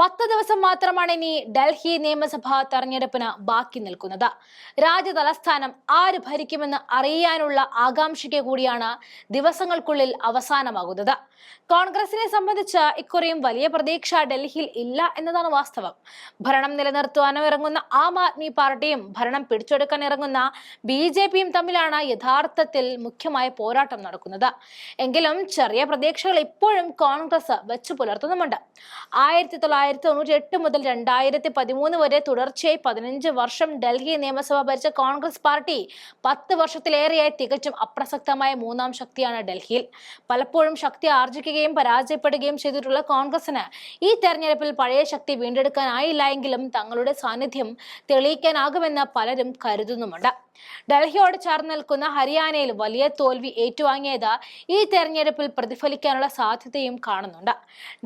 പത്ത് ദിവസം മാത്രമാണ് ഇനി ഡൽഹി നിയമസഭാ തെരഞ്ഞെടുപ്പിന് ബാക്കി നിൽക്കുന്നത്. രാജ്യ തലസ്ഥാനം ആര് ഭരിക്കുമെന്ന് അറിയാനുള്ള ആകാംക്ഷയ്ക്ക് കൂടിയാണ് ദിവസങ്ങൾക്കുള്ളിൽ അവസാനമാകുന്നത്. കോൺഗ്രസിനെ സംബന്ധിച്ച് ഇക്കുറിയും വലിയ പ്രതീക്ഷ ഡൽഹിയിൽ ഇല്ല എന്നതാണ് വാസ്തവം. ഭരണം നിലനിർത്തുവാനും ഇറങ്ങുന്ന ആം ആദ്മി പാർട്ടിയും ഭരണം പിടിച്ചെടുക്കാൻ ഇറങ്ങുന്ന ബി ജെ പിയും തമ്മിലാണ് യഥാർത്ഥത്തിൽ മുഖ്യമായ പോരാട്ടം നടക്കുന്നത്. എങ്കിലും ചെറിയ പ്രതീക്ഷകൾ ഇപ്പോഴും കോൺഗ്രസ് വെച്ചു പുലർത്തുന്നുമുണ്ട്. ആയിരത്തി തൊള്ളായിരത്തി തൊണ്ണൂറ്റി എട്ട് മുതൽ രണ്ടായിരത്തി പതിമൂന്ന് വരെ തുടർച്ചയായി പതിനഞ്ച് വർഷം ഡൽഹി നിയമസഭ ഭരിച്ച കോൺഗ്രസ് പാർട്ടി പത്ത് വർഷത്തിലേറെയായി തികച്ചും അപ്രസക്തമായ മൂന്നാം ശക്തിയാണ് ഡൽഹിയിൽ. പലപ്പോഴും ശക്തി ആർജിക്കുകയും പരാജയപ്പെടുകയും ചെയ്തിട്ടുള്ള കോൺഗ്രസിന് ഈ തെരഞ്ഞെടുപ്പിൽ പഴയ ശക്തി വീണ്ടെടുക്കാനായില്ല എങ്കിലും തങ്ങളുടെ സാന്നിധ്യം തെളിയിക്കാനാകുമെന്ന് പലരും കരുതുന്നുമുണ്ട്. ഡൽഹിയോട് ചേർന്ന് നിൽക്കുന്ന ഹരിയാനയിൽ വലിയ തോൽവി ഏറ്റുവാങ്ങിയത് ഈ തെരഞ്ഞെടുപ്പിൽ പ്രതിഫലിക്കാനുള്ള സാധ്യതയും കാണുന്നുണ്ട്.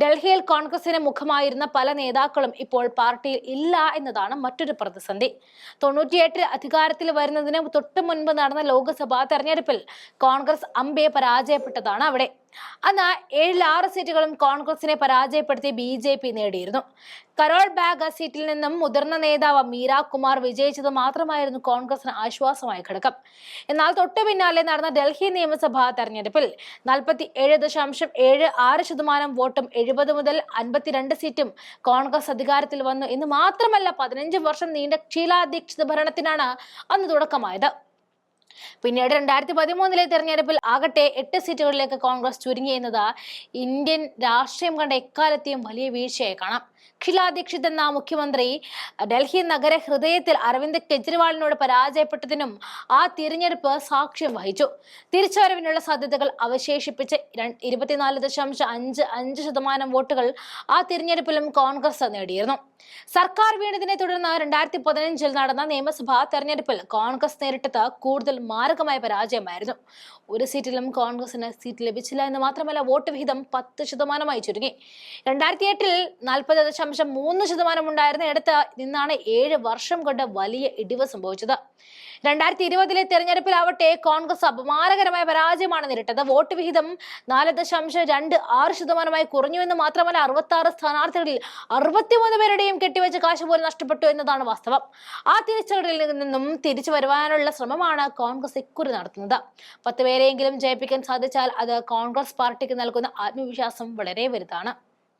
ഡൽഹിയിൽ കോൺഗ്രസിന് മുഖമായിരുന്ന പല നേതാക്കളും ഇപ്പോൾ പാർട്ടിയിൽ ഇല്ല എന്നതാണ് മറ്റൊരു പ്രതിസന്ധി. തൊണ്ണൂറ്റിയെട്ടിൽ അധികാരത്തിൽ വരുന്നതിന് തൊട്ടു മുൻപ് നടന്ന ലോക്സഭാ തെരഞ്ഞെടുപ്പിൽ കോൺഗ്രസ് അമ്പെ പരാജയപ്പെട്ടതാണ് അവിടെ. അന്ന് ഏഴിൽ ആറ് സീറ്റുകളും കോൺഗ്രസിനെ പരാജയപ്പെടുത്തി ബി ജെ പി നേടിയിരുന്നു. കരോൾ ബാഗ് സീറ്റിൽ നിന്നും മുതിർന്ന നേതാവ് മീര കുമാർ വിജയിച്ചത് മാത്രമായിരുന്നു കോൺഗ്രസിന് ആശ്വാസമായ ഘടകം. എന്നാൽ തൊട്ടു പിന്നാലെ നടന്ന ഡൽഹി നിയമസഭാ തെരഞ്ഞെടുപ്പിൽ നാൽപ്പത്തി ഏഴ് ദശാംശം ഏഴ് ആറ് ശതമാനം വോട്ടും എഴുപത് മുതൽ അൻപത്തിരണ്ട് സീറ്റും കോൺഗ്രസ് അധികാരത്തിൽ വന്നു. എന്ന് മാത്രമല്ല പതിനഞ്ച് വർഷം നീണ്ട ക്ഷീലാധ്യക്ഷിത ഭരണത്തിനാണ് അന്ന് തുടക്കമായത്. പിന്നീട് രണ്ടായിരത്തി പതിമൂന്നിലെ തെരഞ്ഞെടുപ്പിൽ ആകട്ടെ എട്ട് സീറ്റുകളിലേക്ക് കോൺഗ്രസ് ചുരുങ്ങിയെന്നത് ഇന്ത്യൻ രാഷ്ട്രീയം കണ്ട എക്കാലത്തെയും വലിയ വീഴ്ചയായി കാണാം. എന്ന മുഖ്യമന്ത്രി ഡൽഹി നഗര ഹൃദയത്തിൽ അരവിന്ദ് കെജ്രിവാളിനോട് പരാജയപ്പെട്ടതിനും ആ തിരഞ്ഞെടുപ്പ് സാക്ഷ്യം വഹിച്ചു. തിരിച്ചുവരവിനുള്ള സാധ്യതകൾ അവശേഷിപ്പിച്ച് ഇരുപത്തിനാല് ദശാംശം അഞ്ച് അഞ്ച് ശതമാനം വോട്ടുകൾ ആ തിരഞ്ഞെടുപ്പിലും കോൺഗ്രസ് നേടിയിരുന്നു. സർക്കാർ വീണതിനെ തുടർന്ന് രണ്ടായിരത്തി പതിനഞ്ചിൽ നടന്ന നിയമസഭാ തെരഞ്ഞെടുപ്പിൽ കോൺഗ്രസ് നേരിട്ടത് കൂടുതൽ മാരകമായ പരാജയമായിരുന്നു. ഒരു സീറ്റിലും കോൺഗ്രസിന് സീറ്റ് ലഭിച്ചില്ല എന്ന് മാത്രമല്ല വോട്ട് വിഹിതം പത്ത് ശതമാനമായി ചുരുങ്ങി. രണ്ടായിരത്തി എട്ടിൽ നാൽപ്പത് ദശാംശം മൂന്ന് ശതമാനം ഉണ്ടായിരുന്നിടത്ത് നിന്നാണ് ഏഴ് വർഷം കൊണ്ട് വലിയ ഇടിവ് സംഭവിച്ചത്. രണ്ടായിരത്തി ഇരുപതിലെ തെരഞ്ഞെടുപ്പിലാവട്ടെ കോൺഗ്രസ് അപമാനകരമായ പരാജയമാണ് നേരിട്ടത്. വോട്ട് വിഹിതം നാല് ദശാംശം രണ്ട് ആറ് ശതമാനമായി കുറഞ്ഞു എന്ന് മാത്രമല്ല അറുപത്തി ആറ് സ്ഥാനാർത്ഥികളിൽ അറുപത്തിമൂന്ന് പേരുടെയും കെട്ടിവെച്ച കാശ് പോലും നഷ്ടപ്പെട്ടു എന്നതാണ് വാസ്തവം. ആ തിരിച്ചടിയിൽ നിന്നും തിരിച്ചു വരുവാനുള്ള ശ്രമമാണ് കോൺഗ്രസ് ഇക്കുറി നടത്തുന്നത്. പത്ത് പേരെയെങ്കിലും ജയിപ്പിക്കാൻ സാധിച്ചാൽ അത് കോൺഗ്രസ് പാർട്ടിക്ക് നൽകുന്ന ആത്മവിശ്വാസം വളരെ വലുതാണ്.